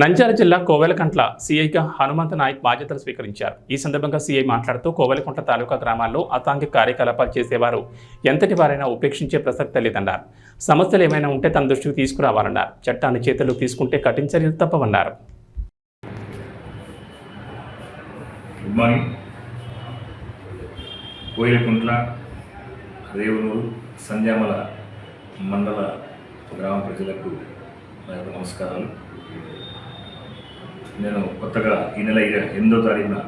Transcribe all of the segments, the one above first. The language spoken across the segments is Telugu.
నంద్యాల జిల్లా కోవెలకంట్ల సీఐగా హనుమంత నాయక్ బాధ్యతలు స్వీకరించారు. ఈ సందర్భంగా సీఐ మాట్లాడుతూ కోవెలకుంట్ల తాలూకా గ్రామాల్లో అసాంఘిక కార్యకలాపాలు చేసేవారు. ఎంతటి వారైనా ఉపేక్షించే ప్రసక్తి లేదన్నారు. సమస్యలు ఏమైనా ఉంటే తన దృష్టికి తీసుకురావాలన్నారు. చట్టాన్ని చేతులు తీసుకుంటే కఠిన చర్యలు తప్పవన్నారు. కోయిలకుంట్ల రేవునూరు మండల గ్రామ ప్రజలకు నా యొక్క నమస్కారాలు. నేను కొత్తగా ఈ నెల ఎనిమిదో తారీఖున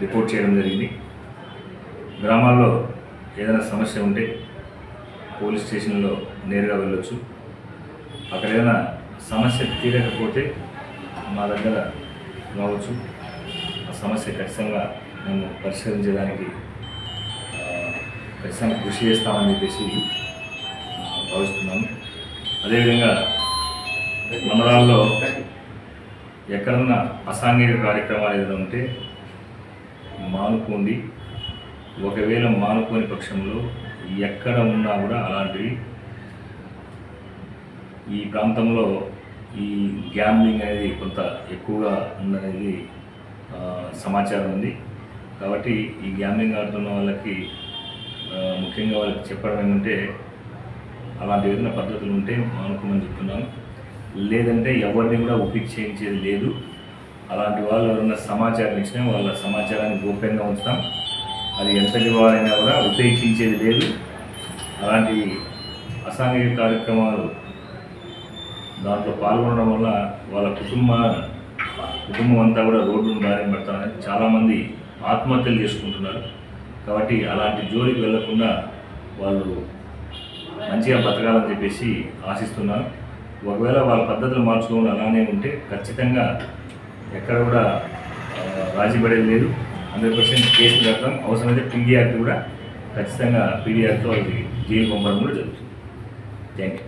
రిపోర్ట్ చేయడం జరిగింది. గ్రామాల్లో ఏదైనా సమస్య ఉంటే పోలీస్ స్టేషన్లో నేరుగా వెళ్ళొచ్చు. అక్కడ ఏదైనా సమస్య తీరకపోతే మా దగ్గర రావచ్చు. ఆ సమస్య ఖచ్చితంగా మేము పరిష్కరించడానికి ఖచ్చితంగా కృషి చేస్తామని చెప్పేసి ఆ, భావిస్తున్నాను అదేవిధంగా మండలాల్లో ఎక్కడన్నా అసాంఘిక కార్యక్రమాలు ఏదైనా ఉంటే మానుకోండి. ఒకవేళ మానుకోని పక్షంలో ఎక్కడ ఉన్నా కూడా అలాంటివి ఈ ప్రాంతంలో ఈ గ్యాంబ్లింగ్ అనేది కొంత ఎక్కువగా ఉందనేది సమాచారం ఉంది. కాబట్టి ఈ గ్యాంబ్లింగ్ ఆడుతున్న వాళ్ళకి ముఖ్యంగా వాళ్ళకి చెప్పడం ఏంటంటే అలాంటి ఏదైనా పద్ధతులు ఉంటే మానుకోమని చెప్తున్నాను. లేదంటే ఎవరిని కూడా ఉపేక్షించేది లేదు. అలాంటి వాళ్ళు ఎవరైనా సమాచారం ఇచ్చినా వాళ్ళ సమాచారాన్ని గోప్యంగా ఉంచుతాం. అది ఎంతటి వారైనా కూడా ఉపేక్షించేది లేదు. అలాంటి అసాంఘిక కార్యక్రమాలు దాంట్లో పాల్గొనడం వల్ల వాళ్ళ కుటుంబ కుటుంబం అంతా కూడా రోడ్డును బారిన పెడతామని చాలామంది ఆత్మహత్యలు చేసుకుంటున్నారు. కాబట్టి అలాంటి జోలికి వెళ్ళకుండా వాళ్ళు మంచిగా బతకాలని చెప్పేసి ఆశిస్తున్నాను. ఒకవేళ వాళ్ళ పద్ధతులు మార్చుకోవడం అలానే ఉంటే ఖచ్చితంగా ఎక్కడ కూడా రాజీపడేది రాజీ పడేది లేదు. హండ్రెడ్ పర్సెంట్ కేసులు కట్టడం అవసరమైతే పీడీ యాక్ట్ కూడా ఖచ్చితంగా పీడీ యాక్ట్ వాళ్ళకి జైలు పంపడం కూడా జరుగుతుంది. Thank you.